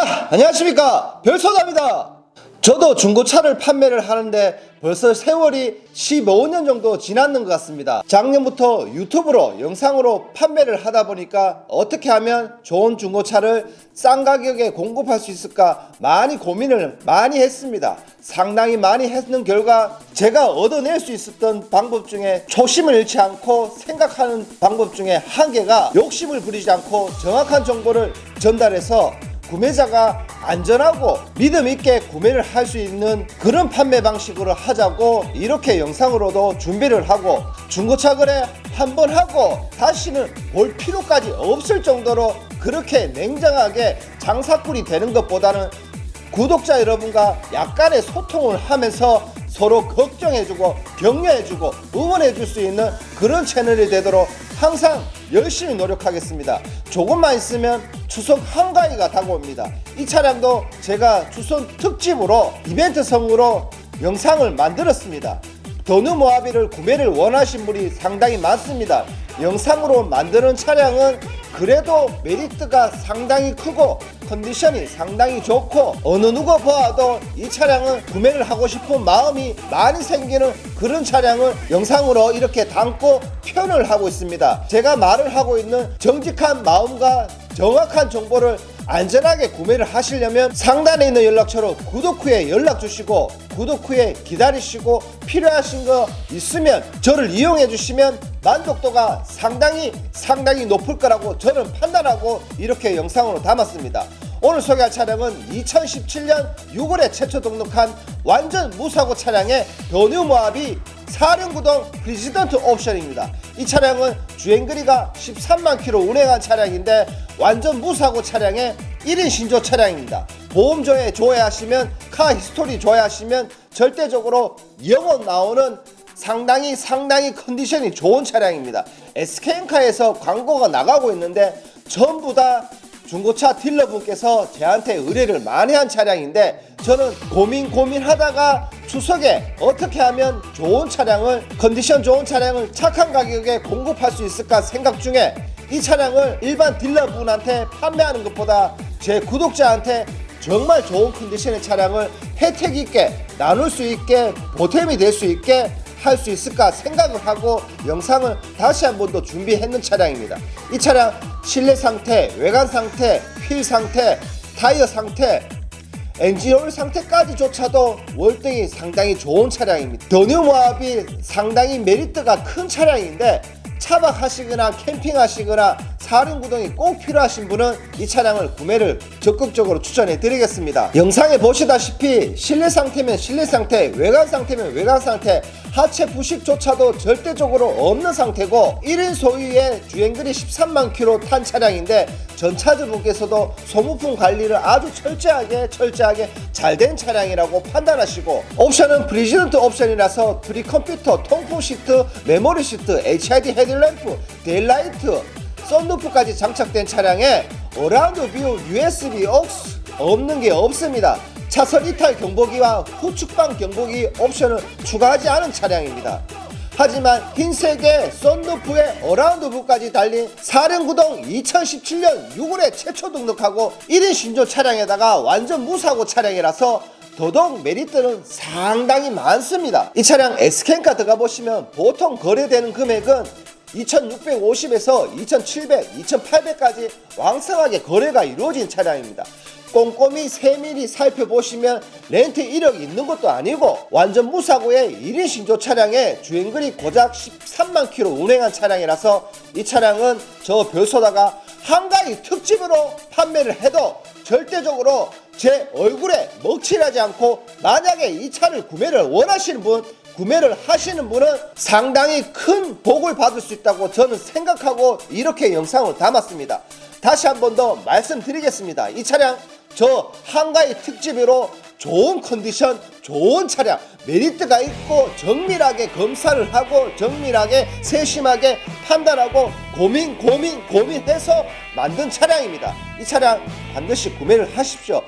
안녕하십니까. 별소답니다. 저도 중고차를 판매를 하는데 벌써 세월이 15년 정도 지났는 것 같습니다. 작년부터 유튜브로 영상으로 판매를 하다 보니까 어떻게 하면 좋은 중고차를 싼 가격에 공급할 수 있을까 많이 고민을 많이 했습니다. 상당히 많이 했는 결과 제가 얻어낼 수 있었던 방법 중에 초심을 잃지 않고 생각하는 방법 중에 한 개가 욕심을 부리지 않고 정확한 정보를 전달해서 구매자가 안전하고 믿음 있게 구매를 할 수 있는 그런 판매 방식으로 하자고 이렇게 영상으로도 준비를 하고 중고차 거래 한 번 하고 다시는 볼 필요까지 없을 정도로 그렇게 냉정하게 장사꾼이 되는 것보다는 구독자 여러분과 약간의 소통을 하면서 서로 걱정해주고 격려해주고 응원해줄 수 있는 그런 채널이 되도록 항상 열심히 노력하겠습니다. 조금만 있으면 추석 한가위가 다가옵니다. 이 차량도 제가 추석 특집으로 이벤트성으로 영상을 만들었습니다. 더누 모하비를 구매를 원하신 분이 상당히 많습니다. 영상으로 만드는 차량은 그래도 메리트가 상당히 크고 컨디션이 상당히 좋고 어느 누가 보아도 이 차량은 구매를 하고 싶은 마음이 많이 생기는 그런 차량을 영상으로 이렇게 담고 표현을 하고 있습니다. 제가 말을 하고 있는 정직한 마음과 정확한 정보를 안전하게 구매를 하시려면 상단에 있는 연락처로 구독 후에 연락 주시고 구독 후에 기다리시고 필요하신 거 있으면 저를 이용해 주시면 만족도가 상당히 상당히 높을 거라고 저는 판단하고 이렇게 영상으로 담았습니다. 오늘 소개할 차량은 2017년 6월에 최초 등록한 완전 무사고 차량의 변유 모합이 사륜구동 프리지던트 옵션입니다. 이 차량은 주행거리가 13만 킬로 운행한 차량인데 완전 무사고 차량의 1인 신조 차량입니다. 보험 조회 조회하시면 카 히스토리 조회하시면 절대적으로 영원 나오는 상당히 상당히 컨디션이 좋은 차량입니다. SK엔카에서 광고가 나가고 있는데 전부 다 중고차 딜러분께서 저한테 의뢰를 많이 한 차량인데 저는 고민 고민하다가 추석에 어떻게 하면 좋은 차량을 컨디션 좋은 차량을 착한 가격에 공급할 수 있을까 생각 중에 이 차량을 일반 딜러분한테 판매하는 것보다 제 구독자한테 정말 좋은 컨디션의 차량을 혜택 있게 나눌 수 있게 보탬이 될 수 있게 할 수 있을까 생각을 하고 영상을 다시 한 번 더 준비했는 차량입니다. 이 차량 실내 상태, 외관 상태, 휠 상태, 타이어 상태, 엔진오일 상태까지조차도 월등히 상당히 좋은 차량입니다. 더뉴 모합이 상당히 메리트가 큰 차량인데 차박하시거나 캠핑하시거나 사륜구동이 꼭 필요하신 분은 이 차량을 구매를 적극적으로 추천해 드리겠습니다. 영상에 보시다시피 실내 상태면 실내 상태, 외관 상태면 외관 상태, 하체 부식조차도 절대적으로 없는 상태고 1인 소유의 주행거리 13만 킬로 탄 차량인데 전차주분께서도 소모품 관리를 아주 철저하게 철저하게 잘 된 차량이라고 판단하시고 옵션은 프리지던트 옵션이라서 프리 컴퓨터, 통풍 시트, 메모리 시트, HID 헤드램프, 데일라이트, 썬루프까지 장착된 차량에 어라운드 뷰 USB aux 없는 게 없습니다. 차선 이탈 경보기와 후측방 경보기 옵션을 추가하지 않은 차량입니다. 하지만 흰색의 썬루프에 어라운드 뷰까지 달린 사륜구동 2017년 6월에 최초 등록하고 1인 신조 차량에다가 완전 무사고 차량이라서 더더욱 메리트는 상당히 많습니다. 이 차량 S캔카 들어가 보시면 보통 거래되는 금액은 2650에서 2700, 2800까지 왕성하게 거래가 이루어진 차량입니다. 꼼꼼히 세밀히 살펴보시면 렌트 이력이 있는 것도 아니고 완전 무사고의 1인 신조 차량에 주행거리 고작 13만 킬로 운행한 차량이라서 이 차량은 저 별소다가 한가위 특집으로 판매를 해도 절대적으로 제 얼굴에 먹칠하지 않고 만약에 이 차를 구매를 원하시는 분 구매를 하시는 분은 상당히 큰 복을 받을 수 있다고 저는 생각하고 이렇게 영상을 담았습니다. 다시 한 번 더 말씀드리겠습니다. 이 차량 저 한가위 특집으로 좋은 컨디션, 좋은 차량, 메리트가 있고 정밀하게 검사를 하고 정밀하게 세심하게 판단하고 고민, 고민, 고민해서 만든 차량입니다. 이 차량 반드시 구매를 하십시오.